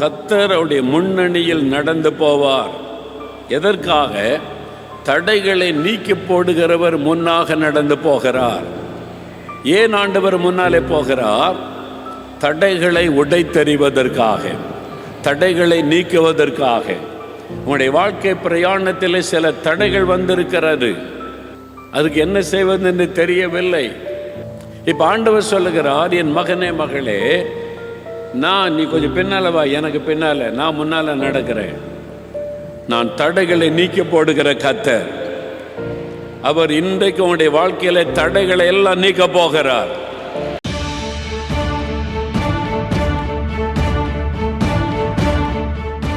கத்தர் அவருடைய முன்னணியில் நடந்து போவார். எதற்காக? தடைகளை நீக்கி போடுகிறவர் முன்னாக நடந்து போகிறார். ஏன் ஆண்டவர் முன்னாலே போகிறார்? தடைகளை உடைத்தெறிவதற்காக தடைகளை நீக்குவதற்காக. உங்களுடைய வாழ்க்கை பிரயாணத்தில் சில தடைகள் வந்திருக்கிறது. அதுக்கு என்ன செய்வது என்று தெரியவில்லை. இப்போ ஆண்டவர் சொல்லுகிறார் என் மகனே மகளே நான் நீ கொஞ்சம் பின்னால வா எனக்கு பின்னால. நான் முன்னால நடக்கிறேன். நான் தடைகளை நீக்கி போடுகிற கத்தர் அவர் இன்றைக்கு உங்களுடைய வாழ்க்கையில தடைகளை எல்லாம் நீக்க போகிறார்.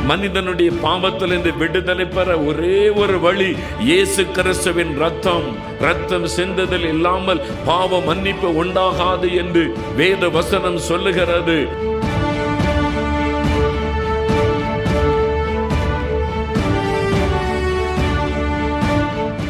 மனிதனுடைய பாவத்திலிருந்து விடுதலை பெற ஒரே ஒரு வழி இயேசு கிறிஸ்துவின் ரத்தம். ரத்தம் சிந்ததில் இல்லாமல் பாவ மன்னிப்பு உண்டாகாது என்று வேத வசனம் சொல்லுகிறது.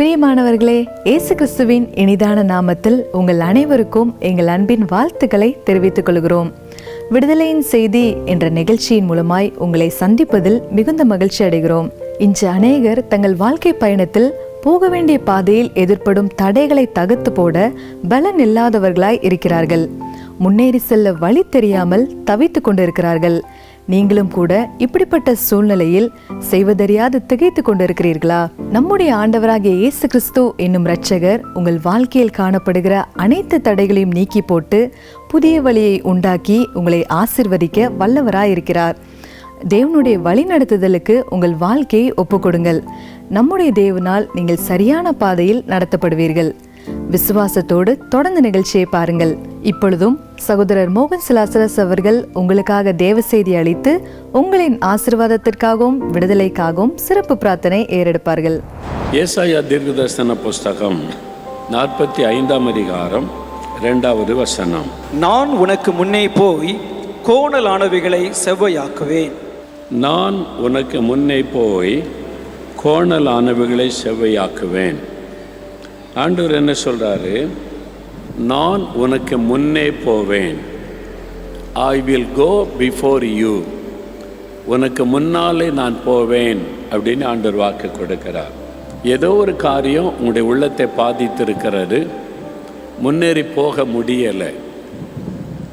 பிரியமானவர்களே இயேசு கிறிஸ்துவின் இனிதான நாமத்தில் உங்கள் அனைவருக்கும் எங்கள் அன்பின் வாழ்த்துக்களை தெரிவித்துக் கொள்கிறோம். விடுதலையின் செய்தி என்ற நிகழ்ச்சியின் மூலமாய் உங்களை சந்திப்பதில் மிகுந்த மகிழ்ச்சி அடைகிறோம். இன்று அநேகர் தங்கள் வாழ்க்கை பயணத்தில் போக வேண்டிய பாதையில் எதிர்ப்படும் தடைகளை தகர்த்து போட பலன் இல்லாதவர்களாய் இருக்கிறார்கள். முன்னேறி செல்ல வழி தெரியாமல் தவித்துக் கொண்டிருக்கிறார்கள். நீங்களும் கூட இப்படிப்பட்ட சூழ்நிலையில் செய்வதறியாது திகைத்து கொண்டிருக்கிறீர்களா? நம்முடைய ஆண்டவராகிய இயேசு கிறிஸ்து என்னும் இரட்சகர் உங்கள் வாழ்க்கையில் காணப்படுகிற அனைத்து தடைகளையும் நீக்கி போட்டு புதிய வழியை உண்டாக்கி உங்களை ஆசிர்வதிக்க வல்லவராயிருக்கிறார். தேவனுடைய வழிநடத்துதலுக்கு உங்கள் வாழ்க்கையை ஒப்புக்கொடுங்கள். நம்முடைய தேவனால் நீங்கள் சரியான பாதையில் நடத்தப்படுவீர்கள். விசுவாசத்தோடு தொடர்ந்து நிகழ்ச்சியை பாருங்கள். இப்பொழுதும் சகோதரர் மோகன் சிலாசரஸ் அவர்கள் உங்களுக்காக தேவ செய்தி அளித்து உங்களின் ஆசிர்வாதத்திற்காகவும் விடுதலைக்காகவும் சிறப்பு பிரார்த்தனை ஏறெடுப்பார்கள். ஏசாயா தீர்க்கதர்சன புஸ்தகம் நாற்பத்தி ஐந்தாம் அதிகாரம் இரண்டாவது வசனம். நான் உனக்கு முன்னே போய் கோணலானவைகளை செவ்வையாக்குவேன். நான் உனக்கு முன்னே போய் கோணலானவைகளை செவ்வையாக்குவேன். ஆண்டவர் என்ன சொல்கிறாரு நான் உனக்கு முன்னே போவேன். I will go before you உனக்கு முன்னாலே நான் போவேன் அப்படின்னு ஆண்டவர் வாக்கு கொடுக்கிறார். ஏதோ ஒரு காரியம் உங்களுடைய உள்ளத்தை பாதித்திருக்கிறது. முன்னேறி போக முடியலை.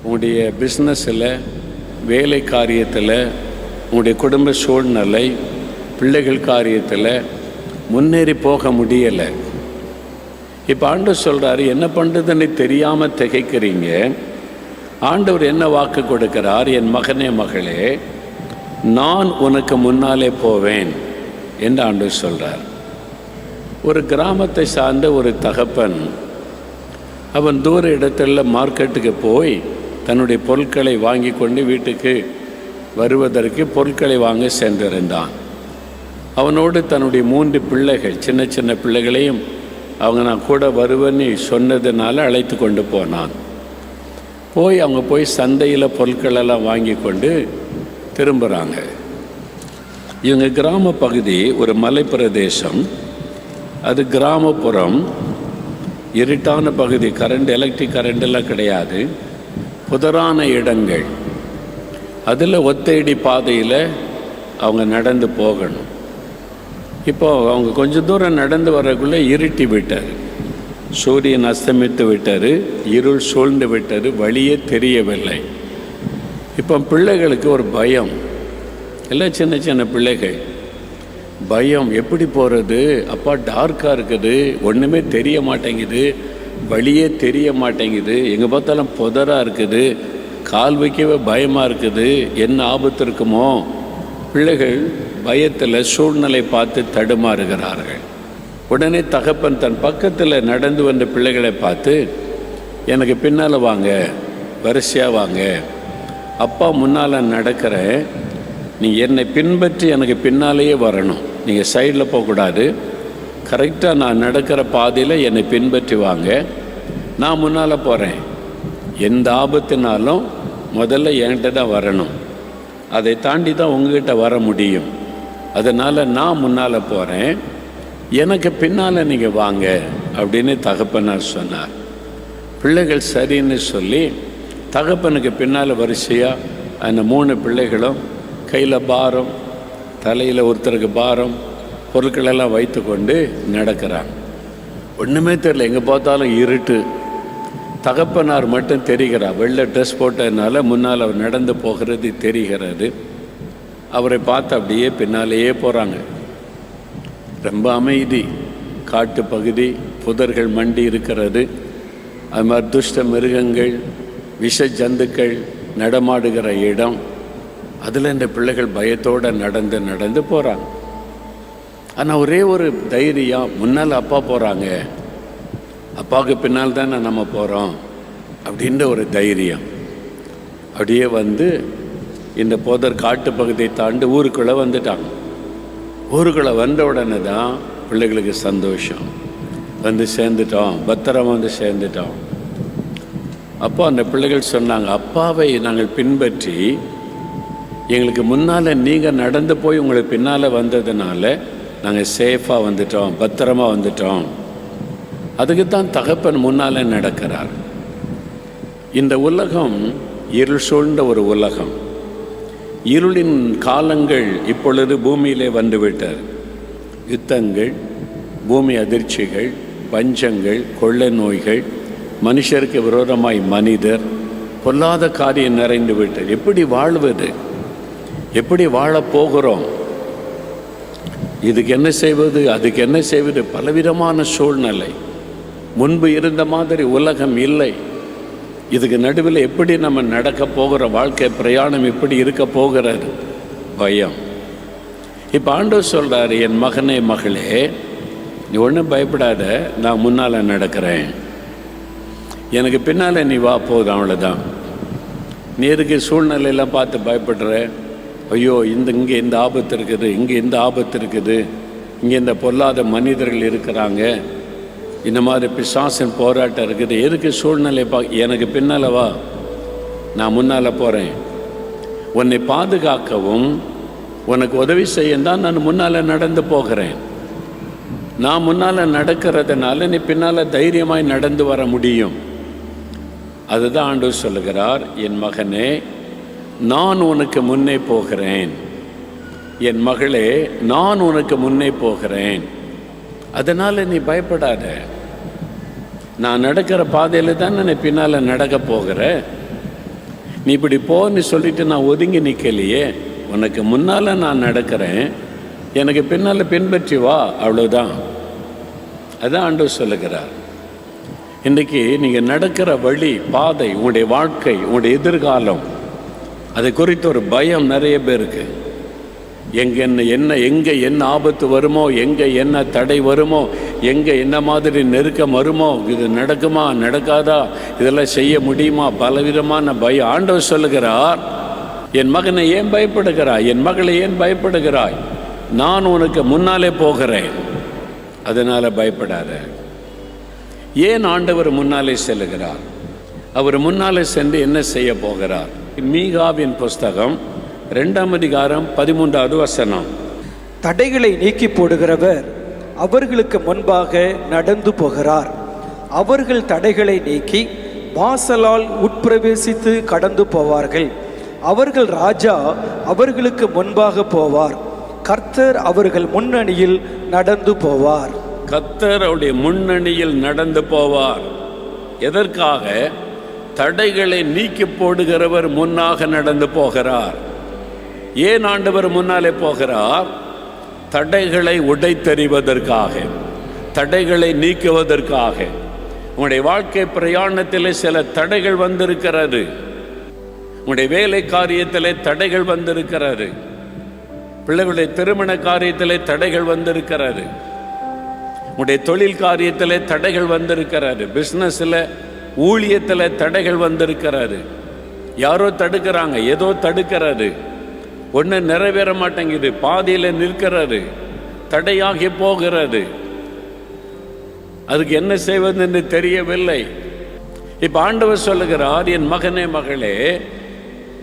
உங்களுடைய பிஸ்னஸில் வேலை காரியத்தில் உங்களுடைய குடும்ப சூழ்நிலை பிள்ளைகள் காரியத்தில் முன்னேறி போக முடியலை. இப்போ ஆண்டவர் சொல்கிறாரு என்ன பண்ணுறதுன்னு தெரியாமல் திகைக்கிறீங்க. ஆண்டவர் என்ன வாக்கு கொடுக்கிறார்? என் மகனே மகளே நான் உனக்கு முன்னாலே போவேன். என்று ஆண்டவர் சொல்கிறார் ஒரு கிராமத்தை சார்ந்த ஒரு தகப்பன் அவன் தூர இடத்துல மார்க்கெட்டுக்கு போய் தன்னுடைய பொருட்களை வாங்கி கொண்டு வீட்டுக்கு வருவதற்கு பொருட்களை வாங்க சென்றிருந்தான். அவனோடு தன்னுடைய மூன்று பிள்ளைகள் சின்ன சின்ன பிள்ளைகளையும் அவங்க நான் கூட வருவேன்னு சொன்னதுனால அழைத்து கொண்டு போனான். போய் அவங்க போய் சந்தையில் பொருட்களெல்லாம் வாங்கி கொண்டு திரும்புகிறாங்க இவங்க கிராம பகுதி ஒரு மலைப்பிரதேசம். அது கிராமப்புறம். இருட்டான பகுதி கரண்ட் எலக்ட்ரிக் கரண்டெல்லாம் கிடையாது. புதரான இடங்கள். அதில் ஒத்தையடி பாதையில் அவங்க நடந்து போகணும். இப்போ அவங்க கொஞ்சம் தூரம் நடந்து வரக்குள்ளே இருட்டி விட்டார். சூரியன் அஸ்தமித்து விட்டார் இருள் சூழ்ந்து விட்டார் வழியே தெரியவில்லை. இப்போ பிள்ளைகளுக்கு ஒரு பயம். எல்லாம் சின்ன சின்ன பிள்ளைகள். பயம் எப்படி போகிறது அப்பா டார்க்காக இருக்குது ஒன்றுமே தெரிய மாட்டேங்குது வழியே தெரிய மாட்டேங்குது எங்கே பார்த்தாலும் புதராக இருக்குது கால் வைக்கவே பயமாக இருக்குது என்ன ஆபத்து இருக்குமோ? பிள்ளைகள் பயத்தில் சூழ்நிலை பார்த்து தடுமாறுகிறார்கள். உடனே தகப்பன் தன் பக்கத்தில் நடந்து வந்த பிள்ளைகளை பார்த்து எனக்கு பின்னால் வாங்க வரிசையாக வாங்க. அப்பா முன்னால் நடக்கிறேன் நீ என்னை பின்பற்றி எனக்கு பின்னாலேயே வரணும். நீங்கள் சைடில் போகக்கூடாது. கரெக்டாக நான் நடக்கிற பாதையில் என்னை பின்பற்றி வாங்க. நான் முன்னால் போகிறேன் எந்த ஆபத்துனாலும் முதல்ல என்கிட்ட தான் வரணும். அதை தாண்டி தான் உங்ககிட்ட வர முடியும். அதனால் நான் முன்னால் போகிறேன் எனக்கு பின்னால் நீங்கள் வாங்க அப்படின்னு தகப்பனார் சொன்னார். பிள்ளைகள் சரின்னு சொல்லி தகப்பனுக்கு பின்னால் வரிசையாக அந்த மூணு பிள்ளைகளும் கையில் பாரம் தலையில் ஒருத்தருக்கு பாரம் பொருட்களெல்லாம் வைத்து கொண்டு நடக்கிறாங்க. ஒன்றுமே தெரியல எங்கே பார்த்தாலும் இருட்டு. தகப்பனார் மட்டும் தெரிகிறார். வெள்ளை ட்ரெஸ் போட்டதுனால முன்னால் அவர் நடந்து போகிறது தெரிகிறது. அவரை பார்த்து அப்படியே பின்னாலேயே போகிறாங்க ரொம்ப அமைதி காட்டு பகுதி புதர்கள் மண்டி இருக்கிறது. அது மாதிரி துஷ்ட மிருகங்கள் விஷ ஜந்துக்கள் நடமாடுகிற இடம். அதில் இந்த பிள்ளைகள் பயத்தோடு நடந்து நடந்து போகிறாங்க ஆனால் ஒரே ஒரு தைரியம் முன்னால் அப்பா போகிறாங்க அப்பாவுக்கு பின்னால் தானே நம்ம போகிறோம் அப்படின்ற ஒரு தைரியம். அப்படியே வந்து இந்த போதர் காட்டு பகுதியை தாண்டி ஊருக்குள்ளே வந்துட்டாங்க. ஊருக்குள்ளே வந்த உடனே தான் பிள்ளைகளுக்கு சந்தோஷம். வந்து சேர்ந்துட்டோம். பத்திரமா வந்து சேர்ந்துட்டோம். அப்போ அந்த பிள்ளைகள் சொன்னாங்க அப்பாவை நாங்கள் பின்பற்றி எங்களுக்கு முன்னால் நீங்கள் நடந்து போய் உங்களுக்கு பின்னால் வந்ததுனால நாங்கள் சேஃபாக வந்துட்டோம் பத்திரமா வந்துட்டோம். அதுக்கு தான் தகப்பன் முன்னாலே நடக்கிறார். இந்த உலகம் இருள் சூழ்ந்த ஒரு உலகம். இருளின் காலங்கள் இப்பொழுது பூமியிலே வந்துவிட்டார் யுத்தங்கள் பூமி அதிர்ச்சிகள் பஞ்சங்கள் கொள்ளை நோய்கள் மனுஷருக்கு விரோதமாய் மனிதர் பொல்லாத காரியம் நிறைந்து விட்டது. எப்படி வாழ்வது? எப்படி வாழப்போகிறோம் இதுக்கு என்ன செய்வது? அதுக்கு என்ன செய்வது? பலவிதமான சூழ்நிலை. முன்பு இருந்த மாதிரி உலகம் இல்லை. இதுக்கு நடுவில் எப்படி நம்ம நடக்க போகிற வாழ்க்கை பிரயாணம் எப்படி இருக்க போகிறது? பயம். இப்போ ஆண்டவர் சொல்கிறாரு என் மகனே மகளே நீ ஒன்றும் பயப்படாத நான் முன்னால் நடக்கிறேன். எனக்கு பின்னால் நீ வா போதும் அவ்வளோதான் நீ எதுக்கு சூழ்நிலையெல்லாம் பார்த்து பயப்படுற? ஐயோ இந்த இங்கே இந்த ஆபத்து இருக்குது இங்கே இந்த ஆபத்து இருக்குது. இங்கே இந்த பொல்லாத மனிதர்கள் இருக்கிறாங்க. இந்த மாதிரி பிசாசன் போராட்டம் இருக்குது. எதுக்கு சூழ்நிலை பா எனக்கு பின்னால் வா. நான் முன்னால் போகிறேன் உன்னை பாதுகாக்கவும் உனக்கு உதவி செய்ய தான் நான் முன்னால் நடந்து போகிறேன். நான் முன்னால் நடக்கிறதுனால நீ பின்னால் தைரியமாய் நடந்து வர முடியும். அதுதான் ஆண்டு சொல்லுகிறார் என் மகனே நான் உனக்கு முன்னே போகிறேன். என் மகளே நான் உனக்கு முன்னே போகிறேன். அதனால் நீ பயப்படாத. நான் நடக்கிற பாதையில் தானே நான் பின்னால் நடக்க போகிற நீ இப்படி போன்னு சொல்லிட்டு நான் ஒதுங்கி நிற்கலையே உனக்கு முன்னால் நான் நடக்கிறேன். எனக்கு பின்னால் பின்பற்றி வா அவ்வளோதான் அதான் ஆண்டு சொல்லுகிறார். இன்றைக்கி நீங்கள் நடக்கிற வழி பாதை உங்களுடைய வாழ்க்கை உங்களுடைய எதிர்காலம் அதை குறித்து ஒரு பயம் நிறைய பேருக்கு. எங்கே என்ன என்ன எங்கே என்ன ஆபத்து வருமோ எங்கே என்ன தடை வருமோ எங்கே என்ன மாதிரி நெருக்கம் வருமோ இது நடக்குமா நடக்காதா இதெல்லாம் செய்ய முடியுமா? பலவிதமான பயம் ஆண்டவர் சொல்லுகிறார் என் மகனை ஏன் பயப்படுகிறாய்? என் மகளை ஏன் பயப்படுகிறாய்? நான் உனக்கு முன்னாலே போகிறேன். அதனால் பயப்படாத. ஏன் ஆண்டவர் முன்னாலே செல்லுகிறார்? அவர் முன்னாலே சென்று என்ன செய்ய போகிறார்? மீகாவின் புஸ்தகம் ரெண்டாம் அதிகாரம் பதிமூன்றாவது வசனம். தடைகளை நீக்கி போடுகிறவர் அவர்களுக்கு முன்பாக நடந்து போகிறார். அவர்கள் தடைகளை நீக்கி வாசலால் உட்பிரவேசித்து கடந்து போவார்கள். அவர்கள் ராஜா அவர்களுக்கு முன்பாக போவார். கர்த்தர் அவர்கள் முன்னணியில் நடந்து போவார். கத்தர் அவருடைய முன்னணியில் நடந்து போவார். எதற்காக? தடைகளை நீக்கி போடுகிறவர் முன்னாக நடந்து போகிறார். ஏன் ஆண்டவர் முன்னாலே போகிறார்? தடைகளை உடைத்தெறிவதற்காக தடைகளை நீக்குவதற்காக. உங்களுடைய வாழ்க்கை பிரயாணத்தில் சில தடைகள் வந்திருக்கிறது. உங்களுடைய வேலை காரியத்தில் தடைகள் வந்திருக்கிறது. பிள்ளைகளுடைய திருமண காரியத்தில் தடைகள் வந்திருக்கிறது. உங்களுடைய தொழில் காரியத்தில் தடைகள் வந்திருக்கிறாரு பிஸ்னஸில் ஊழியத்தில் தடைகள் வந்திருக்கிறாரு யாரோ தடுக்கிறாங்க ஏதோ தடுக்கிறாரு ஒன்று நிறைவேற மாட்டேங்குது. பாதியில் நிற்கிறாரு தடையாகி போகிறது. அதுக்கு என்ன செய்வதுன்னு தெரியவில்லை. இப்போ ஆண்டவர் சொல்லுகிறார் என் மகனே மகளே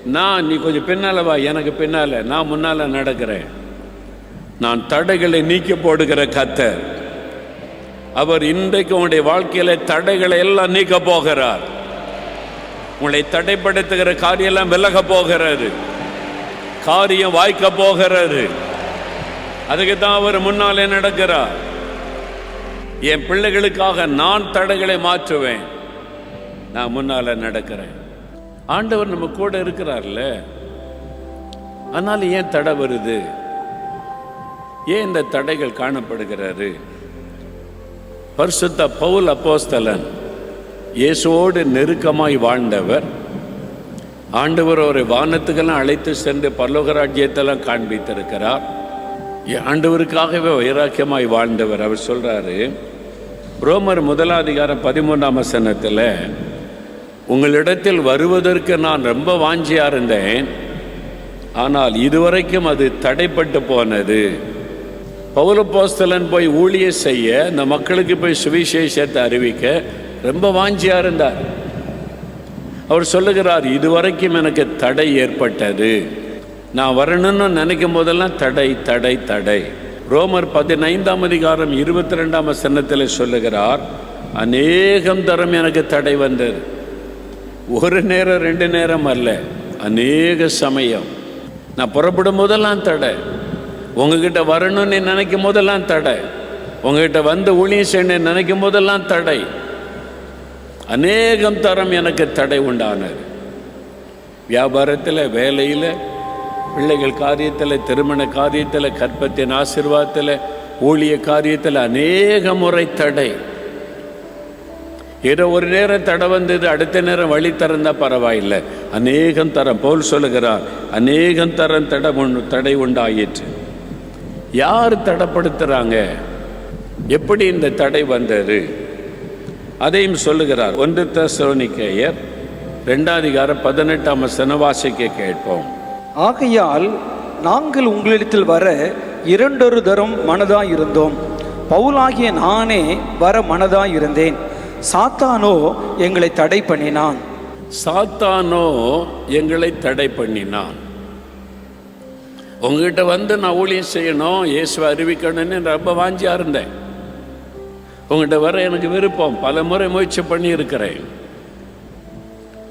நான் நீ கொஞ்சம் பின்னால வா. எனக்கு பின்னால. நான் முன்னால நடக்கிறேன். நான் தடைகளை நீக்கி போடுகிற கத்தர் அவர் இன்றைக்கு உங்களுடைய வாழ்க்கையில தடைகளை எல்லாம் நீக்க போகிறார். உங்களை தடைப்படுத்துகிற காரியெல்லாம் விலக போகிறாரு காரியம் வாய்க்க போகிறாரு அதுக்கு தான் அவர் முன்னாலே நடக்கிறார். என் பிள்ளைகளுக்காக நான் தடைகளை மாற்றுவேன். நான் முன்னால நடக்கிறேன். ஆண்டவர் நம்ம கூட இருக்கிறார்ல. அதனால ஏன் தடை வருது? ஏன் இந்த தடைகள் காணப்படுகிறாரு பரிசுத்த பவுல் அப்போஸ்தலன் இயேசுவோடு நெருக்கமாய் வாழ்ந்தவர் ஆண்டவர் அவரை வானத்துக்கெல்லாம் அழைத்து சென்று பரலோக ராஜ்யத்தெல்லாம் காண்பித்திருக்கிறார். ஆண்டவருக்காகவே வைராக்கியமாய் வாழ்ந்தவர் அவர் சொல்கிறாரு ரோமர் முதலாதிகாரம் பதிமூன்றாம் வசனத்தில் உங்களிடத்தில் வருவதற்கு நான் ரொம்ப வாஞ்சியாக இருந்தேன் ஆனால் இதுவரைக்கும் அது தடைப்பட்டு போனது. பௌலப்போஸ்தலன் போய் ஊழிய செய்ய இந்த மக்களுக்கு போய் சுவிசேஷத்தை அறிவிக்க ரொம்ப வாஞ்சியாக இருந்தார். அவர் சொல்லுகிறார் இதுவரைக்கும் எனக்கு தடை ஏற்பட்டது. நான் வரணும்னு நினைக்கும் போதெல்லாம் தடை தடை தடை. ரோமர் பதினைந்தாம் அதிகாரம் இருபத்தி ரெண்டாம் வசனத்தில் சொல்லுகிறார் அநேகம் தரம் எனக்கு தடை வந்தது. ஒரு நேரம் ரெண்டு நேரம் அல்ல அநேக சமயம். நான் புறப்படும் போதெல்லாம் தடை. உங்ககிட்ட வரணும்னு நினைக்கும் போதெல்லாம் தடை. உங்ககிட்ட வந்து ஊழியம் செய்யணும்னு நினைக்கும் போதெல்லாம் தடை. அநேகம் தரம் எனக்கு தடை உண்டானது. வியாபாரத்தில் வேலையில் பிள்ளைகள் காரியத்தில் திருமண காரியத்தில் கற்பத்தின் ஆசிர்வாதத்தில் ஊழிய காரியத்தில் அநேக முறை தடை. ஏதோ ஒரு நேரம் தடை வந்தது அடுத்த நேரம் வழி திறந்தால் பரவாயில்லை. அநேகம் தரம் போல் சொல்லுகிறார் அநேகம் தரம் தடை தடை உண்டாயிற்று. யார் தடைப்படுத்துகிறாங்க எப்படி இந்த தடை வந்தது? அதையும் சொல்லுகிறார். ஒன்று தசோனிக்கேயர் ரெண்டாதிகாரம் பதினெட்டாம் வசனம் வாசிக்க கேட்போம். ஆகையால் நாங்கள் உங்களிடத்தில் வர இரண்டொரு தரம் மனதாய் இருந்தோம். பவுலாகிய நானே வர மனதாய் இருந்தேன். சாத்தானோ எங்களை தடை பண்ணினான். சாத்தானோ எங்களை தடை பண்ணினான். உங்ககிட்ட வந்து நான் ஊழியம் செய்யணும் இயேசுவை அறிவிக்கணும்னு ரொம்ப வாஞ்சியா இருந்தேன். உங்ககிட்ட வர எனக்கு விருப்பம். பல முறை முயற்சி பண்ணியிருக்கிறேன்.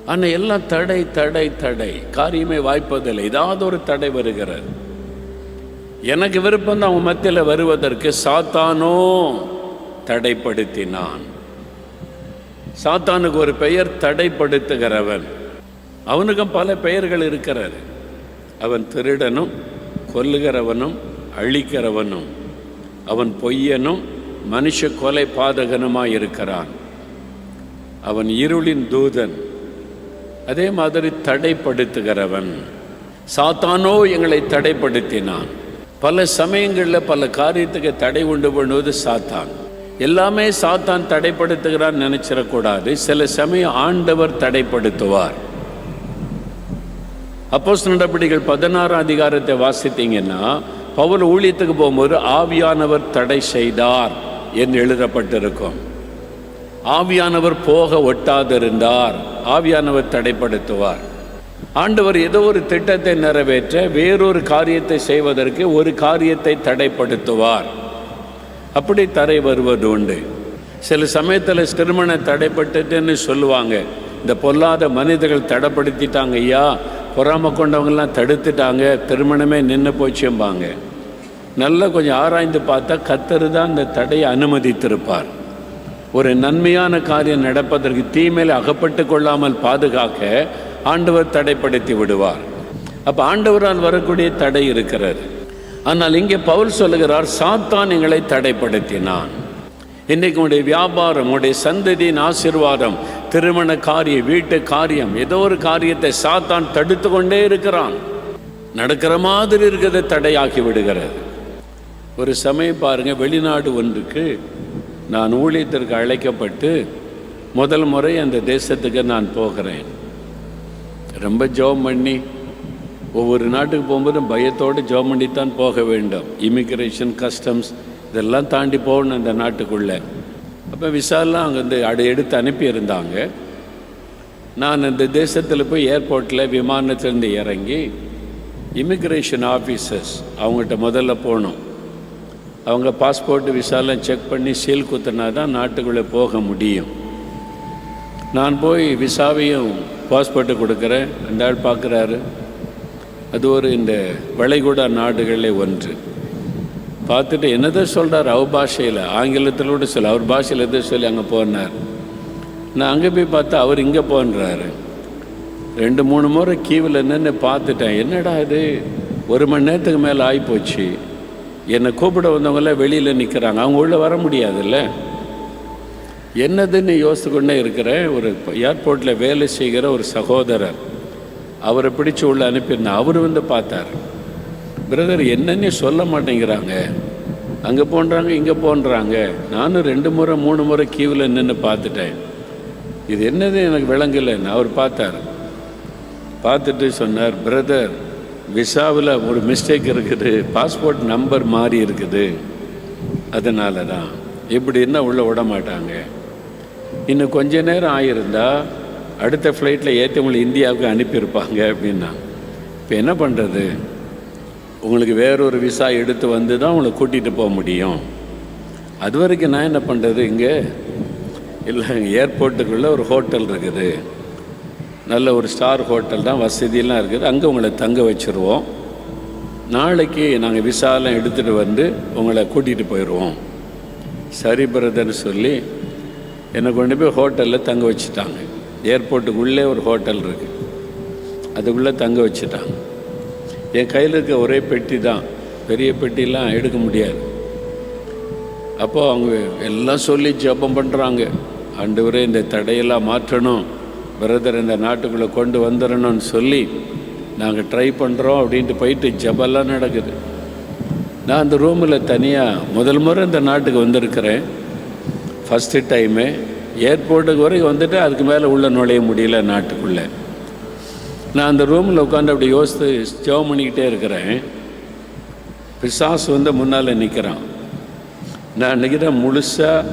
ஆனால் எல்லாம் தடை தடை தடை. காரியமே வாய்ப்பதில்லை. ஏதாவது ஒரு தடை வருகிறது. எனக்கு விருப்பம் தான் அவன் மத்தியில் வருவதற்கு. சாத்தானோ தடைப்படுத்தினான். சாத்தானுக்கு ஒரு பெயர் தடைப்படுத்துகிறவன். அவனுக்கும் பல பெயர்கள் இருக்கிறது. அவன் திருடனும் கொல்லுகிறவனும் அழிக்கிறவனும் அவன் பொய்யனும் மனுஷ கொலை பாதகனுமாய் இருக்கிறான் அவன் இருளின் தூதன். அதே மாதிரி தடைப்படுத்துகிறவன். சாத்தானோ எங்களை தடைப்படுத்தினான். பல சமயங்களில் பல காரியத்துக்கு தடை உண்டு பண்ணுவது சாத்தான். எல்லாமே சாத்தான் தடைப்படுத்துகிறான் நினைச்சிடக்கூடாது. சில சமயம் ஆண்டவர் தடைப்படுத்துவார். அப்போஸ் நடவடிக்கைகள் பதினாறாம் அதிகாரத்தை வாசித்தீங்கன்னா பவுல் ஊழியத்துக்கு போகும்போது ஆவியானவர் தடை செய்தார். என்று எழுதப்பட்டிருக்கும். ஆவியானவர் போக ஒட்டாதிருந்தார். ஆவியானவர் தடைப்படுத்துவார். ஆண்டவர் ஏதோ ஒரு திட்டத்தை நிறைவேற்ற வேறொரு காரியத்தை செய்வதற்கு ஒரு காரியத்தை தடைப்படுத்துவார். அப்படி தரை வருவது உண்டு. சில சமயத்தில் திருமண தடைப்பட்டுட்டுன்னு சொல்லுவாங்க. இந்த பொல்லாத மனிதர்கள் தடைப்படுத்திட்டாங்க ஐயா பொறாம கொண்டவங்கெல்லாம் தடுத்துட்டாங்க திருமணமே நின்று போச்சும்பாங்க. நல்லா கொஞ்சம் ஆராய்ந்து பார்த்தா கத்தர் தான் இந்த தடையை அனுமதித்திருப்பார். ஒரு நன்மையான காரியம் நடப்பதற்கு தீமையில் அகப்பட்டு கொள்ளாமல் பாதுகாக்க ஆண்டவர் தடைப்படுத்தி விடுவார். அப்போ ஆண்டவரால் வரக்கூடிய தடை இருக்கிறது. ஆனால் இங்கே பவுல் சொல்லுகிறார் சாத்தான் எங்களை தடைப்படுத்தினான். இன்றைக்கு உங்களுடைய வியாபாரம் உங்களுடைய சந்ததியின் ஆசீர்வாதம் திருமண காரியம் வீட்டு காரியம் ஏதோ ஒரு காரியத்தை சாத்தான் தடுத்து கொண்டே இருக்கிறான். நடக்கிற மாதிரி இருக்கிறத தடையாக்கி விடுகிறது. ஒரு சமயம் பாருங்கள் வெளிநாடு ஒன்றுக்கு நான் ஊழியத்திற்கு அழைக்கப்பட்டு முதல் முறை அந்த தேசத்துக்கு நான் போகிறேன். ரொம்ப ஜெபம் பண்ணி ஒவ்வொரு நாட்டுக்கு போகும்போது பயத்தோடு ஜோம் பண்ணி தான் போக வேண்டும். இமிக்ரேஷன் கஸ்டம்ஸ் இதெல்லாம் தாண்டி போகணும் அந்த நாட்டுக்குள்ளே. அப்போ விசாலாம் அங்கே வந்து அடை எடுத்து அனுப்பியிருந்தாங்க. நான் அந்த தேசத்தில் போய் ஏர்போர்ட்டில் விமானத்திலேருந்து இறங்கி இமிக்ரேஷன் ஆஃபீஸர்ஸ் அவங்ககிட்ட முதல்ல போகணும் அவங்க பாஸ்போர்ட்டு விசாலாம் செக் பண்ணி சீல் குத்தினா தான் நாட்டுக்குள்ளே போக முடியும். நான் போய் விசாவையும் பாஸ்போர்ட்டு கொடுக்குறேன். அந்த ஆள் பார்க்குறாரு. அது ஒரு இந்த வளைகுடா நாடுகளில் ஒன்று. பார்த்துட்டு என்னதான் சொல்கிறார் அவர் பாஷையில் ஆங்கிலத்தில் கூட சொல்லி. அவர் பாஷையில் எதை சொல்லி அங்கே போனார். நான் அங்கே போய் பார்த்தா அவர் இங்கே போன்றாரு. ரெண்டு மூணு முறை கீவில் நின்று பார்த்துட்டேன். என்னடா இது? ஒரு மணி நேரத்துக்கு மேலே ஆகிப்போச்சு என்னை கூப்பிட வந்தவங்களாம் வெளியில் நிற்கிறாங்க அவங்க உள்ளே வர முடியாதுல்ல? என்னதுன்னு யோசித்து கொண்டே இருக்கிறேன் ஒரு ஏர்போர்ட்டில் வேலை செய்கிற ஒரு சகோதரர் அவரை பிடிச்சி உள்ள அனுப்பியிருந்தேன் அவர் வந்து பார்த்தார். பிரதர் என்னன்னே சொல்ல மாட்டேங்கிறாங்க. அங்கே போன்றாங்க இங்கே போன்றாங்க. நானும் ரெண்டு முறை மூணு முறை கியூவில் நின்று பார்த்துட்டேன். இது என்னது எனக்கு விளங்கலைன்னு அவர் பார்த்தார். பார்த்துட்டு சொன்னார் பிரதர் விசாவில் ஒரு மிஸ்டேக் இருக்குது. பாஸ்போர்ட் நம்பர் மாறி இருக்குது. அதனால தான் இப்படின்னா உள்ளே விட மாட்டாங்க. இன்னும் கொஞ்ச நேரம் ஆகியிருந்தா அடுத்த ஃப்ளைட்டில் ஏற்றவங்களை இந்தியாவுக்கு அனுப்பியிருப்பாங்க அப்படின்னா. இப்போ என்ன பண்ணுறது உங்களுக்கு வேறொரு விசா எடுத்து வந்து தான் உங்களை கூட்டிகிட்டு போக முடியும். அது வரைக்கும் நான் என்ன பண்ணுறது இங்கே? இல்லை ஏர்போர்ட்டுக்குள்ளே ஒரு ஹோட்டல் இருக்குது. நல்ல ஒரு ஸ்டார் ஹோட்டல் தான் வசதியெல்லாம் இருக்குது. அங்கே உங்களை தங்க வச்சுருவோம். நாளைக்கு நாங்கள் விசாலாம் எடுத்துகிட்டு வந்து உங்களை கூட்டிகிட்டு போயிடுவோம். சரி பிரதர்னு சொல்லி என்னை கொண்டு போய் ஹோட்டலில் தங்க வச்சுட்டாங்க. ஏர்போர்ட்டுக்குள்ளே ஒரு ஹோட்டல் இருக்குது அதுக்குள்ளே தங்க வச்சுட்டாங்க. என் கையில் இருக்க ஒரே பெட்டி தான். பெரிய பெட்டிலாம் எடுக்க முடியாது. அப்போது அவங்க எல்லாம் சொல்லி ஜெபம் பண்ணுறாங்க ஆண்டவரே இந்த தடையெல்லாம் மாற்றணும். பிரதர் இந்த நாட்டுக்குள்ளே கொண்டு வந்துடணும்னு சொல்லி நாங்கள் ட்ரை பண்ணுறோம் அப்படின்ட்டு போயிட்டு ஜெபெல்லாம் நடக்குது. நான் அந்த ரூமில் தனியாக முதல் முறை இந்த நாட்டுக்கு வந்திருக்கிறேன். ஃபஸ்ட்டு டைமு ஏர்போர்ட்டுக்கு வரைக்கும் வந்துட்டு அதுக்கு மேலே உள்ளே நுழைய முடியல நாட்டுக்குள்ளே. நான் அந்த ரூமில் உட்காந்து அப்படி யோசித்து ஜெபம் பண்ணிக்கிட்டே இருக்கிறேன். பிசாஸ் வந்து முன்னால் நிற்கிறான் நான் நினைக்கிறேன் முழுசாக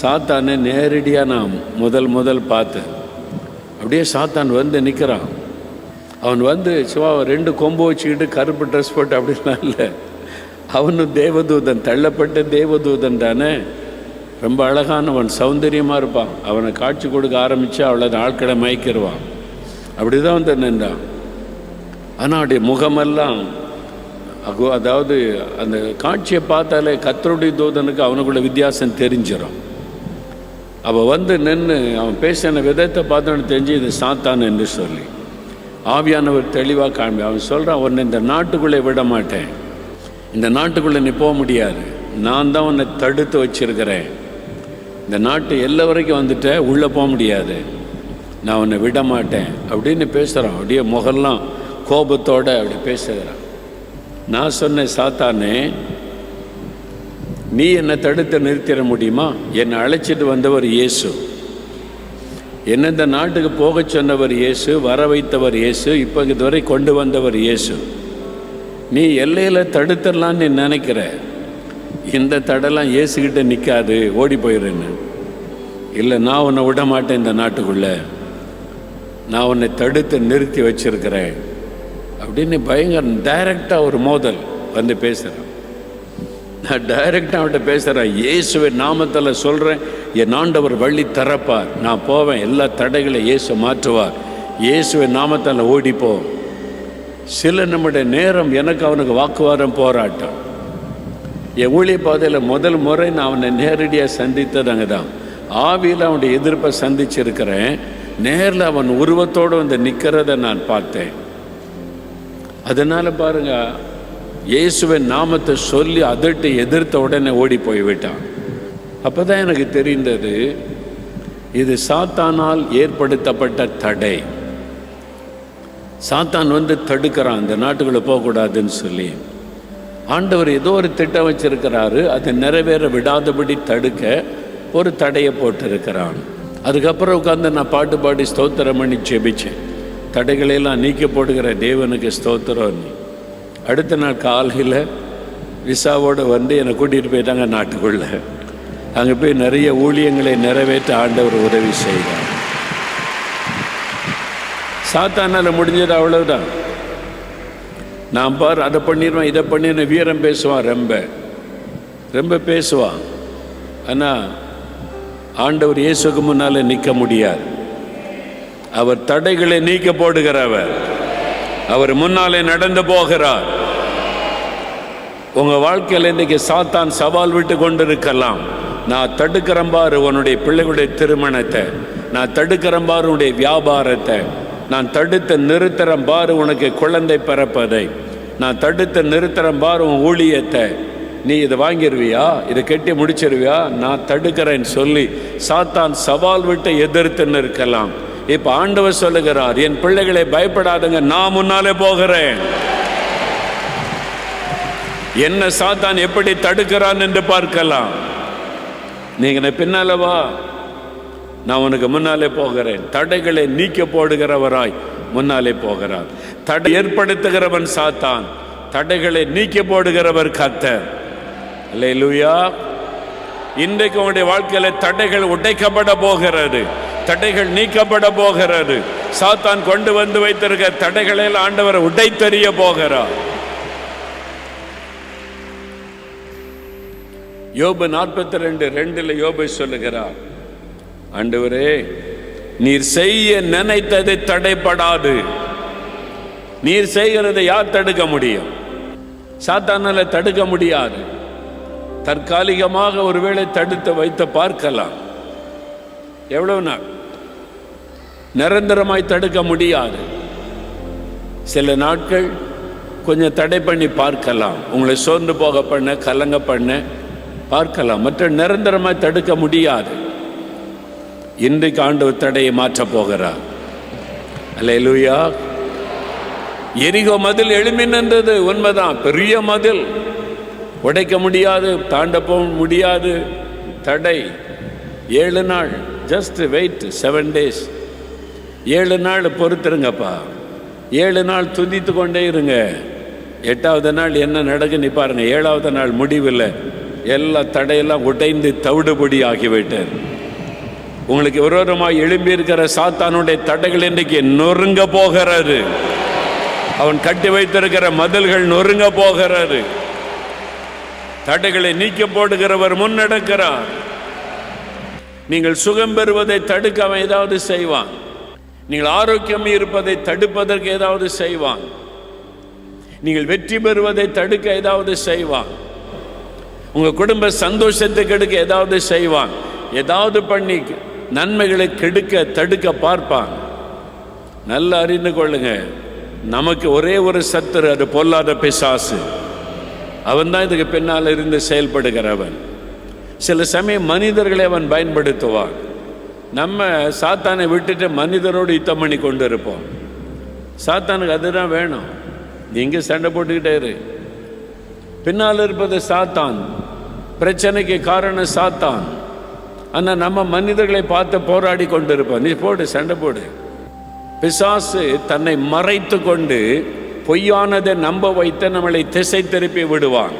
சாத்தானே நேரடியாக நான் முதல் முதல் பார்த்தேன் அப்படியே சாத்தான் வந்து நிற்கிறான் அவன் வந்து சிவாவை ரெண்டு கொம்பு வச்சுக்கிட்டு கருப்பு ட்ரெஸ் போட்டு அப்படிலாம் இல்லை. அவனும் தேவதூதன் தள்ளப்பட்ட தேவதூதன் தானே. ரொம்ப அழகானவன் சௌந்தரியமாக இருப்பான். அவனை காட்சி கொடுக்க ஆரம்பித்து அவளை ஆட்களை மயக்கிடுவான் அப்படி தான் வந்து நின்றான். ஆனால் அவனுடைய முகமெல்லாம் அகோ அதாவது அந்த காட்சியை பார்த்தாலே கத்தருடைய தூதனுக்கு அவனுக்குள்ள வித்தியாசம் தெரிஞ்சிடும் அவள் வந்து நின்று அவன் பேசின விதத்தை பார்த்தோன்னு தெரிஞ்சு இது சாத்தான் என்று சொல்லி. ஆவியானவர் தெளிவாக காண்பி. அவன் சொல்கிறான் உன்னை இந்த நாட்டுக்குள்ளே விட மாட்டேன். இந்த நாட்டுக்குள்ளே நீ போக முடியாது. நான் தான் உன்னை தடுத்து வச்சிருக்கிறேன். இந்த நாட்டு எல்லா வரைக்கும் வந்துட்ட உள்ளே போக முடியாது. நான் உன்னை விட மாட்டேன். அப்படின்னு பேசுகிறான் அப்படியே முகெல்லாம் கோபத்தோடு அப்படி பேசுகிறான். நான் சொன்னேன் சாத்தானே நீ என்னை தடுத்து நிறுத்திட முடியுமா? என்னை அழைச்சிட்டு வந்தவர் இயேசு. என்ன இந்த நாட்டுக்கு போக சொன்னவர் இயேசு வர வைத்தவர் இயேசு இப்போ இதுவரை கொண்டு வந்தவர் இயேசு. நீ எல்லையில் தடுத்துடலான்னு நீ நினைக்கிற. இந்த தடெல்லாம் இயேசுக்கிட்ட நிற்காது ஓடி போயிடுன்னு. இல்லை நான் உன்னை விட மாட்டேன் இந்த நாட்டுக்குள்ளே. நான் உன்னை தடுத்து நிறுத்தி வச்சிருக்கிறேன். அப்படின்னு பயங்கர டைரக்டாக ஒரு மோதல் வந்து பேசுகிறேன் நான் டைரக்டாக அவன்கிட்ட பேசுகிறேன் இயேசுவை நாமத்தில் சொல்கிறேன் என் ஆண்டவர் வழி தரப்பார். நான் போவேன். எல்லா தடைகளை இயேசு மாற்றுவார். இயேசுவை நாமத்தில் ஓடிப்போ சில நம்முடைய நேரம் எனக்கு அவனுக்கு வாக்குவாதம் போராட்டம். என் ஊழிய பாதையில் முதல் முறை நான் அவனை நேரடியாக சந்தித்தது அங்கே தான் ஆவியில் அவனுடைய எதிர்ப்பை சந்திச்சிருக்கிறேன். நேரில் அவன் உருவத்தோடு வந்து நிற்கிறத நான் பார்த்தேன். அதனால் பாருங்க இயேசுவின் நாமத்தை சொல்லி அதட்டு எதிர்த்த உடனே ஓடி போய்விட்டான். அப்போ தான் எனக்கு தெரிந்தது இது சாத்தானால் ஏற்படுத்தப்பட்ட தடை. சாத்தான் வந்து தடுக்கிறான் இந்த நாட்டுக்குள்ளே போகக்கூடாதுன்னு சொல்லி. ஆண்டவர் ஏதோ ஒரு திட்டம் வச்சிருக்கிறாரு அதை நிறைவேற விடாதபடி தடுக்க ஒரு தடையை போட்டிருக்கிறான். அதுக்கப்புறம் உட்காந்து நான் பாட்டு பாடி ஸ்தோத்திரம் பண்ணி ஜெபிச்சேன். தடைகளையெல்லாம் நீக்கி போடுகிற தேவனுக்கு ஸ்தோத்திரம். நீ அடுத்த நாள் காலையில் விசாவோடு வந்து என்னை கூட்டிகிட்டு போயிட்டாங்க நாட்டுக்குள்ளே. அங்கே போய் நிறைய ஊழியங்களை நிறைவேற்ற ஆண்டவர் உதவி செய்தார். சாத்தானால் முடிஞ்சது அவ்வளவுதான். நான் பார் அதை பண்ணிடுவேன் இதை பண்ணிடுவேன் வீரம் பேசுவான் ரொம்ப. ரொம்ப பேசுவான். ஆனால் ஆண்டவர் இயேசுக்கு முன்னால் நிற்க முடியாது. அவர் தடைகளை நீக்க போடுகிறவர். அவர் முன்னாலே நடந்து போகிறார். உங்க வாழ்க்கையில் இன்னைக்கு சாத்தான் சவால் விட்டு கொண்டிருக்கலாம். நான் தடுக்கிறேன் பாரு உன்னுடைய பிள்ளைகளுடைய திருமணத்தை. நான் தடுக்கிறேன் பாரு உன்னுடைய வியாபாரத்தை. நான் தடுத்து நிறுத்துறேன் பாரு உனக்கு குழந்தை பிறப்பதை. நான் தடுத்து நிறுத்துறேன் பாரு உன் ஊழியத்தை. நீ இதை வாங்கிடுவியா இதை கட்டி முடிச்சிருவியா? நான் தடுக்கிறேன்னு சொல்லி சாத்தான் சவால் விட்டு எதிர்த்து நிற்கலாம். இப்போ ஆண்டவர் சொல்லுகிறார் என் பிள்ளைகளை பயப்படாதுங்க நான் முன்னாலே போகிறேன். என்ன சாத்தான் எப்படி தடுக்கிறான் என்று பார்க்கலாம். நீங்க பின்னாலவா பின்னால வா நான் உனக்கு முன்னாலே போகிறேன். தடைகளை நீக்க போடுகிறவராய் முன்னாலே போகிறார். தடை ஏற்படுத்துகிறவன் சாத்தான் தடைகளை நீக்க போடுகிறவர் கத்தர் அல்லேலூயா இன்றைக்கு உங்களுடைய வாழ்க்கையில் தடைகள் உடைக்கப்பட போகிறது. தடைகள் நீக்கப்பட போகிறது. சாத்தான் கொண்டு வந்து வைத்திருக்க தடைகளில் ஆண்டவர் உடைத்தறிய போகிறார். யோபு நாற்பத்தி ரெண்டு ரெண்டுல யோபை சொல்லுகிறார் ஆண்டவரே நீர் செய்ய நினைத்தது தடைப்படாது. நீர் செய்கிறதை யார் தடுக்க முடியும்? சாத்தானால தடுக்க முடியாது. தற்காலிகமாக ஒருவேளை தடுத்து வைத்து பார்க்கலாம். எவ்வளவு நாள்? நிரந்தரமாய் தடுக்க முடியாது. சில நாட்கள் கொஞ்சம் தடை பண்ணி பார்க்கலாம். உங்களை சோர்ந்து போக பண்ண கலங்க பண்ண பார்க்கலாம். மற்ற நிரந்தரமாய் தடுக்க முடியாது. இன்றைக்கு ஆண்டவர் தடையை மாற்றப் போகிறார். அல்லேலூயா. எரிகோ மதில் எழுமி நின்றது உண்மைதான். பெரிய மதில். உடைக்க முடியாது தாண்ட போக முடியாது. தடை. ஏழு நாள். ஜஸ்ட் வெயிட் செவன் டேஸ் ஏழு நாள் பொறுத்துருங்கப்பா. ஏழு நாள் துதித்து கொண்டே இருங்க. எட்டாவது நாள் என்ன நடக்குன்னு பாருங்க. ஏழாவது நாள் முடிவில் எல்லா தடையெல்லாம் உடைந்து தவிடுபடி ஆகிவிட்டார் உங்களுக்கு விரோதமாக எழும்பி இருக்கிற சாத்தானுடைய தடைகள் இன்றைக்கு நொறுங்க போகிறாரு அவன் கட்டி வைத்திருக்கிற மதில்கள் நொறுங்க போகிறாரு தடைகளை நீக்க போடுகிறவர் முன்னெடுக்கிறார். நீங்கள் சுகம் பெறுவதை தடுக்க அவன் ஏதாவது செய்வான். நீங்கள் ஆரோக்கியம் இருப்பதை தடுப்பதற்கு ஏதாவது செய்வான். நீங்கள் வெற்றி பெறுவதை தடுக்க ஏதாவது செய்வான். உங்கள் குடும்ப சந்தோஷத்தை கெடுக்க ஏதாவது செய்வான். ஏதாவது பண்ணி நன்மைகளை கெடுக்க தடுக்க பார்ப்பான். நல்லா அறிந்து கொள்ளுங்க. நமக்கு ஒரே ஒரு சத்துரு அது பொல்லாத பிசாசு. அவன் தான் இதுக்கு பின்னால் இருந்து செயல்படுகிறவன். சில சமயம் மனிதர்களை அவன் பயன்படுத்துவான். நம்ம சாத்தானை விட்டுட்டு மனிதரோடு யுத்தம் பண்ணி கொண்டு இருப்போம் சாத்தானுக்கு அதுதான் வேணும். நீங்கள் சண்டை போட்டுக்கிட்டே இரு. பின்னால் இருப்பது சாத்தான். பிரச்சனைக்கு காரணம் சாத்தான். ஆனால் நம்ம மனிதர்களை பார்த்து போராடி கொண்டு இருப்போம் நீ போடு சண்டை போடு. பிசாசு தன்னை மறைத்து கொண்டு பொய்யானதை நம்ப வைத்து நம்மளை திசை திருப்பி விடுவான்.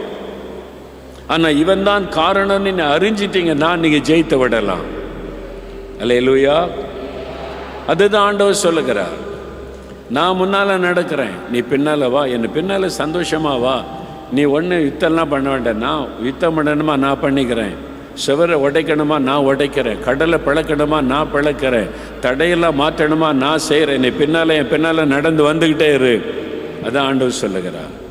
ஆனால் இவன் தான் காரணம்னு நீ அறிஞ்சிட்டீங்கன்னா நீங்க ஜெயித்து விடலாம். அலையலூயா அதுதான் ஆண்டவர் சொல்லுகிறார். நான் முன்னால் நடக்கிறேன். நீ பின்னால் வா. என்னை பின்னால் சந்தோஷமா வா. நீ ஒன்று யுத்தம்லாம் பண்ண வேண்டாம். நான் யுத்தம் பண்ணணுமா? நான் பண்ணிக்கிறேன். சுவரை உடைக்கணுமா? நான் உடைக்கிறேன். கடலை பிளக்கணுமா? நான் பிளக்கிறேன். தடையெல்லாம் மாற்றணுமா? நான் செய்கிறேன் நீ பின்னால் என் பின்னால் நடந்து வந்துக்கிட்டே இரு. அதான் ஆண்டவர் சொல்லுகிறார்.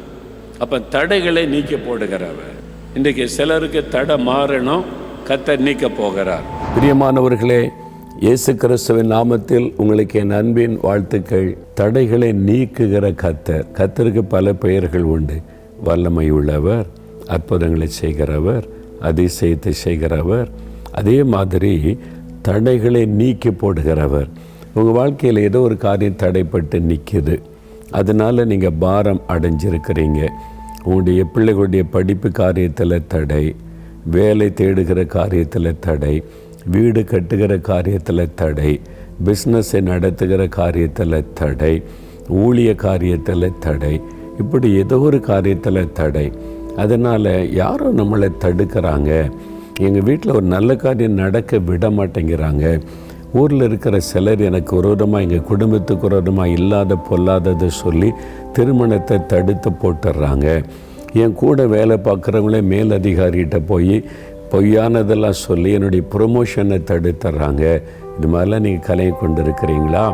அப்போ தடைகளை நீக்கி போடுகிறவர். இன்றைக்கு சிலருக்கு தடை மாறணும். கத்தை நீக்க போகிறார். பிரியமானவர்களே இயேசு கிறிஸ்துவின் நாமத்தில் உங்களுக்கு என் அன்பின் வாழ்த்துக்கள். தடைகளை நீக்குகிற கத்தர் கத்தருக்கு பல பெயர்கள் உண்டு. வல்லமை உள்ளவர் அற்புதங்களை செய்கிறவர் அதிசயத்தை செய்கிறவர். அதே மாதிரி தடைகளை நீக்கி போடுகிறவர். உங்கள் வாழ்க்கையில் ஏதோ ஒரு காரியம் தடைப்பட்டு நிற்கிது அதனால் நீங்கள் பாரம் அடைஞ்சிருக்கிறீங்க. உங்களுடைய பிள்ளைகளுடைய படிப்பு காரியத்தில் தடை வேலை தேடுகிற காரியத்தில் தடை வீடு கட்டுகிற காரியத்தில் தடை பிஸ்னஸை நடத்துகிற காரியத்தில் தடை ஊழிய காரியத்தில் தடை இப்படி ஏதோ ஒரு காரியத்தில் தடை. அதனால் யாரோ நம்மளை தடுக்கிறாங்க எங்கள் வீட்டில் ஒரு நல்ல காரியம் நடக்க விட மாட்டேங்கிறாங்க. ஊரில் இருக்கிற சிலர் எனக்கு விரோதமாக எங்கள் குடும்பத்துக்கு விரோதமாக இல்லாத பொல்லாததை சொல்லி திருமணத்தை தடுத்து போட்டுடுறாங்க என் கூட வேலை பார்க்குறவங்களே மேலதிகாரிகிட்ட போய் பொய்யானதெல்லாம் சொல்லி என்னுடைய ப்ரொமோஷனை தடுத்துறாங்க. இது மாதிரிலாம் நீங்கள் கலையை கொண்டு இருக்கிறீங்களா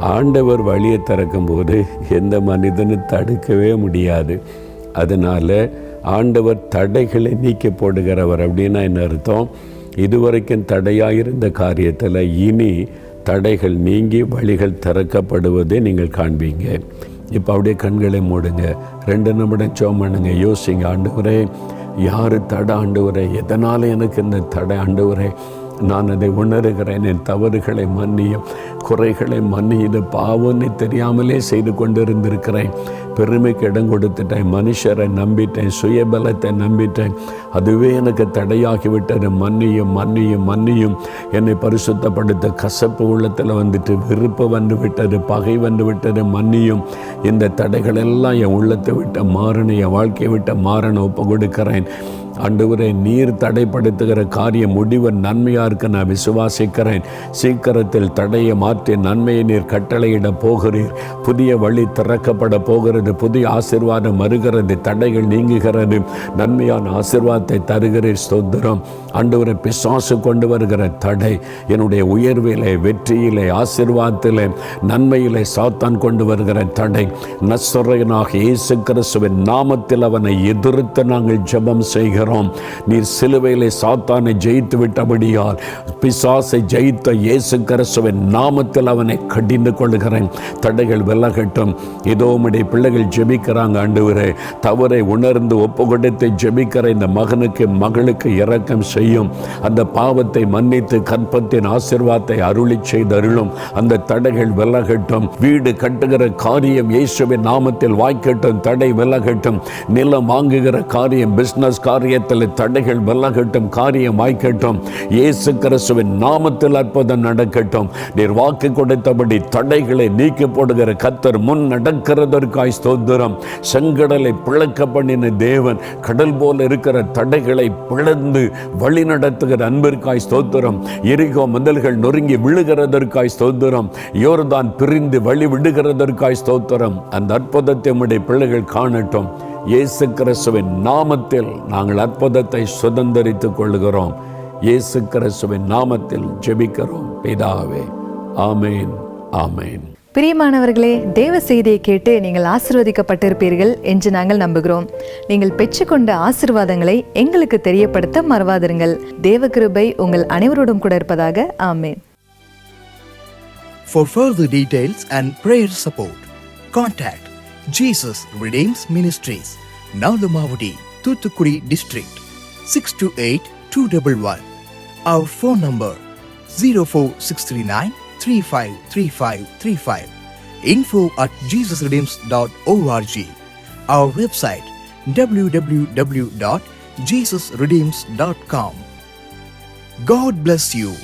ஆண்டவர் வழியை திறக்கும்போது எந்த மனிதனும் தடுக்கவே முடியாது. அதனால் ஆண்டவர் தடைகளை நீக்கி போடுகிறவர் அப்படின்னா என்ன அர்த்தம்? இதுவரைக்கும் தடையாக இருந்த காரியத்தில் இனி தடைகள் நீங்கி வழிகள் திறக்கப்படுவதை நீங்கள் காண்பீங்க. இப்போ அப்படியே கண்களை மூடுங்க. ரெண்டு நிமிடம் சோம் பண்ணுங்க. யோசிங்க. ஆண்டவரே யார் தடை ஆண்டவரே? எதனால் எனக்கு இந்த தடை ஆண்டவரே? நான் அதை உணர்கிறேன். என் தவறுகளை மன்னியும். குறைகளை மன்னி இது பாவம்னு தெரியாமலே செய்து கொண்டிருந்திருக்கிறேன். பெருமைக்கு இடம் கொடுத்துட்டேன். மனுஷரை நம்பிட்டேன். சுயபலத்தை நம்பிட்டேன். அதுவே எனக்கு தடையாகிவிட்டது. மன்னியும் மன்னியும் மன்னியும். என்னை பரிசுத்தப்படுத்த கசப்பு உள்ளத்தில் வந்துட்டு விருப்பம் வந்து விட்டது பகை வந்து விட்டது மன்னியும். இந்த தடைகள் எல்லாம் என் உள்ளத்தை விட்ட மாறணும். என் வாழ்க்கையை விட்ட மாறணும். ஒப்பு கொடுக்கிறேன். ஆண்டவரே நீர் தடைப்படுத்துகிற காரியம் முடிவு நன்மையாக இருக்க நான் விசுவாசிக்கிறேன். சீக்கிரத்தில் தடையை மாற்றி நன்மையை நீர் கட்டளையிட போகிறீர். புதிய வழி திறக்கப்பட போகிறது. புதிய ஆசிர்வாதம் வருகிறது. தடைகள் நீங்குகிறது. நன்மையான ஆசிர்வாதத்தை தருகிறீர். சொந்தரம் ஆண்டவரை பிசாசு கொண்டு வருகிற தடை என்னுடைய உயர்விலே வெற்றியிலே ஆசிர்வாதத்திலே நன்மையிலே சாத்தான் கொண்டு வருகிற தடை. நஸ்வரையனாக இயேசு கிறிஸ்துவின் நாமத்தில் அவனை எதிர்த்து நாங்கள் ஜெபம் செய்கிறோம். நீர் சிலுவையிலே சாத்தானை ஜெயித்து விட்டபடியால் பிசாசை ஜெயித்த இயேசு கிறிஸ்துவின் நாமத்தில் அவனை கடிந்து கொள்கிறேன் தடைகள் விலகட்டும். இதோ உடைய பிள்ளைகள் ஜெபிக்கிறாங்க ஆண்டவரே. தவறை உணர்ந்து ஒப்பு கொடுத்து ஜெபிக்கிற இந்த மகனுக்கு மகளுக்கு இரக்கம் செய்யும். அந்த பாவத்தை மன்னித்து கற்பத்தின் ஆசிர்வாதத்தை அருளி செய்தருளும். அந்த தடைகள் விலகட்டும். வீடு கட்டுகிற காரியம் இயேசுவின் நாமத்தில் வாய்க்கட்டும். தடை விலகட்டும். நிலம் வாங்குகிற காரியம் பிஸ்னஸ் காரியம் காரியத்தில் தடைகள் விலகட்டும் காரியம் வாய்க்கட்டும் இயேசு கிறிஸ்துவின் நாமத்தில் அற்புதம் நடக்கட்டும். நீர் வாக்கு கொடுத்தபடி தடைகளை நீக்கி போடுகிற கத்தர் முன் நடக்கிறதற்காய் ஸ்தோத்திரம். செங்கடலை பிளக்க பண்ணின தேவன் கடல் போல இருக்கிற தடைகளை பிளந்து வழி நடத்துகிற அன்பிற்காய் ஸ்தோத்திரம். எரிகோ முதல்கள் நொறுங்கி விழுகிறதற்காய் ஸ்தோத்திரம். யோர்தான் பிரிந்து வழி விடுகிறதற்காய் ஸ்தோத்திரம். அந்த அற்புதத்தை உடைய பிள்ளைகள் காணட்டும். இயேசு கிறிஸ்துவின் நாமத்தில் நாங்கள் அற்புதத்தை சுதந்தரித்துக் கொள்கிறோம் இயேசு கிறிஸ்துவின் நாமத்தில் ஜெபிக்கிறோம். பிதாவே ஆமேன் ஆமேன். பிரியமானவர்களே தேவ செய்தியை கேட்டு நீங்கள் ஆசிர்வதிக்கப்பட்டிருப்பீர்கள் என்று நாங்கள் நம்புகிறோம். நீங்கள் பெற்றுக்கொண்ட ஆசிர்வாதங்களை எங்களுக்கு தெரியப்படுத்த மறவாதிருங்கள். தேவ கிருபை உங்கள் அனைவரோடும் கூட இருப்பதாக ஆமேன். For further details and prayer support, contact Jesus redeems ministries Nalumavadi Thoothukudi district six two eight two double one our phone number zero four six three nine three five three five three five info at jesusredeems.org. Our website www.jesusredeems.com. God bless you.